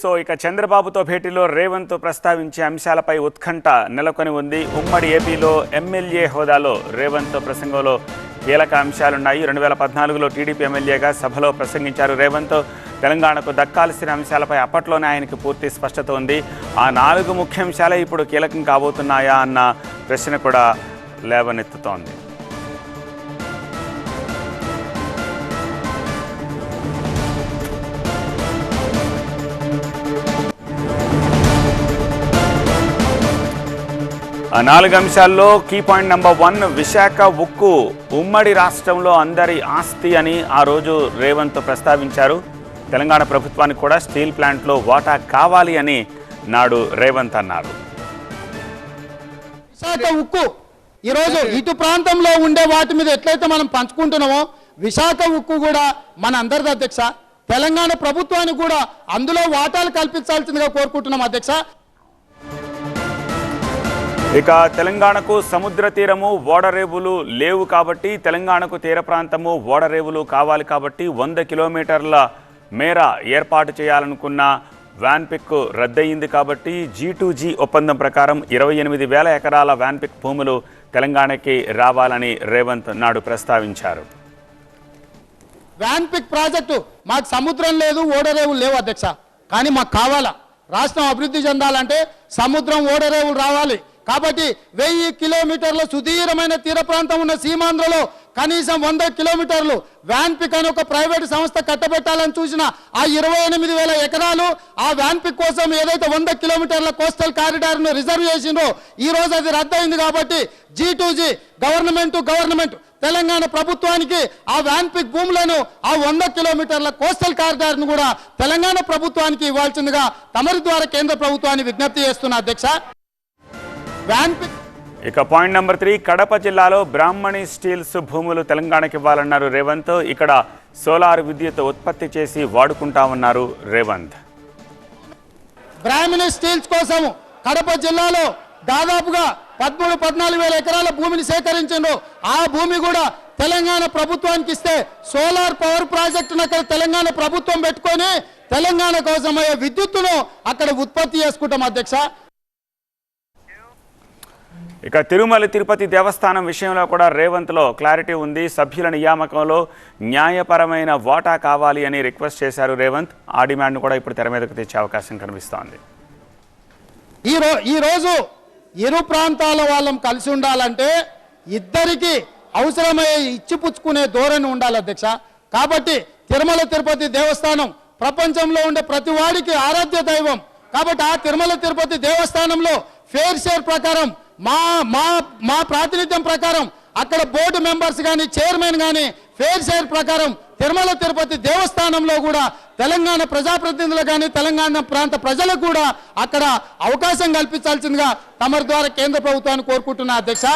So ఇక చంద్రబాబుతో భేటీలో రేవంత్ ప్రస్తావించే అంశాలపై ఉత్కంఠ నెలకొని ఉంది. ఉమ్మడి ఏపీలో ఎమ్మెల్యే హోదాలో రేవంత్ ప్రసంగంలో కీలక అంశాలున్నాయి. రెండు వేల పద్నాలుగులో టీడీపీ ఎమ్మెల్యేగా సభలో ప్రసంగించారు రేవంత్. తెలంగాణకు దక్కాల్సిన అంశాలపై అప్పట్లోనే ఆయనకి పూర్తి స్పష్టత ఉంది. ఆ నాలుగు ముఖ్యాంశాలే ఇప్పుడు కీలకం కాబోతున్నాయా అన్న ప్రశ్న కూడా లేవనెత్తుతోంది. నాలుగు అంశాల్లో key point number one Visakha ఉక్కు. ఉమ్మడి రాష్ట్రంలో అందరి ఆస్తి అని ఆ రోజు రేవంత్ ప్రస్తావించారు. తెలంగాణ ప్రభుత్వానికి కూడా స్టీల్ ప్లాంట్లో వాటా కావాలి అని నాడు రేవంత్ అన్నారు. విశాఖ ఉక్కు. ఈరోజు ఇటు ప్రాంతంలో ఉండే వాటి మీద ఎట్లయితే మనం పంచుకుంటున్నామో విశాఖ ఉక్కు కూడా మన అందరిది అధ్యక్ష. తెలంగాణ ప్రభుత్వానికి కూడా అందులో వాటాలు కల్పించాల్సిందిగా కోరుకుంటున్నాం అధ్యక్ష. ఇక తెలంగాణకు సముద్ర తీరము ఓడరేవులు లేవు కాబట్టి తెలంగాణకు తీర ప్రాంతము ఓడరేవులు కావాలి కాబట్టి వంద కిలోమీటర్ల మేర ఏర్పాటు చేయాలనుకున్న వ్యాన్పిక్ రద్దయింది కాబట్టి జీ టు జీ ఒప్పందం ప్రకారం ఇరవై ఎనిమిది వేల ఎకరాల వ్యాన్పిక్ భూములు తెలంగాణకి రావాలని రేవంత్ నాడు ప్రస్తావించారు. వ్యాన్పిక్ ప్రాజెక్టు మాకు సముద్రం లేదు ఓడరేవులు లేవు అధ్యక్ష. కానీ మాకు కావాలా? రాష్ట్రం అభివృద్ధి చెందాలంటే సముద్రం ఓడరేవులు రావాలి. కాబట్టి వెయ్యి కిలోమీటర్ల సుదీర్ఘమైన తీర ప్రాంతం ఉన్న సీమాంధ్రలో కనీసం వంద కిలోమీటర్లు వ్యాన్పిక్ అని ఒక ప్రైవేట్ సంస్థ కట్టబెట్టాలని చూసిన ఆ ఇరవై ఎనిమిది వేల ఎకరాలు ఆ వ్యాన్పిక్ కోసం ఏదైతే వంద కిలోమీటర్ల కోస్టల్ కారిడార్ను రిజర్వ్ చేసిందో ఈ రోజు అది రద్దయింది కాబట్టి G to G government government Telangana ప్రభుత్వానికి ఆ వ్యాన్పిక్ భూములను ఆ వంద కిలోమీటర్ల కోస్టల్ కారిడార్ను కూడా తెలంగాణ ప్రభుత్వానికి ఇవ్వాల్సిందిగా తమరి ద్వారా కేంద్ర ప్రభుత్వాన్ని విజ్ఞప్తి చేస్తున్న అధ్యక్ష. ఇక పాయింట్ నెంబర్ త్రీ కడప జిల్లాలో బ్రాహ్మణి స్టీల్స్ భూములు తెలంగాణకి ఇవ్వాలన్నారు రేవంత్. ఇక్కడ సోలార్ విద్యుత్ ఉత్పత్తి చేసి వాడుకుంటామన్నారు రేవంత్. బ్రాహ్మణ స్టీల్స్ కోసం కడప జిల్లాలో దాదాపుగా పదమూడు పద్నాలుగు వేల ఎకరాల భూమిని సేకరించిండ్రు. ఆ భూమి కూడా తెలంగాణ ప్రభుత్వానికి ఇస్తే సోలార్ పవర్ ప్రాజెక్టును అక్కడ తెలంగాణ ప్రభుత్వం పెట్టుకొని తెలంగాణ కోసం అయ్యే విద్యుత్తును అక్కడ ఉత్పత్తి చేసుకుంటాం అధ్యక్ష. ఇక తిరుమల తిరుపతి దేవస్థానం విషయంలో కూడా రేవంత్లో క్లారిటీ ఉంది. సభ్యుల నియామకంలో న్యాయపరమైన వాటా కావాలి అని రిక్వెస్ట్ చేశారు రేవంత్. ఆ డిమాండ్ కూడా ఇప్పుడు తెర మీదకు తెచ్చే అవకాశం కనిపిస్తోంది. ఈ రో ఈ రోజు ఇరు ప్రాంతాల వాళ్ళం కలిసి ఉండాలంటే ఇద్దరికి అవసరమయ్యే ఇచ్చిపుచ్చుకునే ధోరణి ఉండాలి అధ్యక్ష. కాబట్టి తిరుమల తిరుపతి దేవస్థానం ప్రపంచంలో ఉండే ప్రతి వాడికి ఆరాధ్య దైవం. కాబట్టి ఆ తిరుమల తిరుపతి దేవస్థానంలో ఫేర్ షేర్ ప్రకారం మా మా మా ప్రాతినిధ్యం ప్రకారం అక్కడ బోర్డు మెంబర్స్ కానీ చైర్మన్ కానీ ఫేర్ షేర్ ప్రకారం తిరుమల తిరుపతి దేవస్థానంలో కూడా తెలంగాణ ప్రజాప్రతినిధులు కానీ తెలంగాణ ప్రాంత ప్రజలకు కూడా అక్కడ అవకాశం కల్పించాల్సిందిగా తమరి ద్వారా కేంద్ర ప్రభుత్వాన్ని కోరుకుంటున్నా అధ్యక్ష.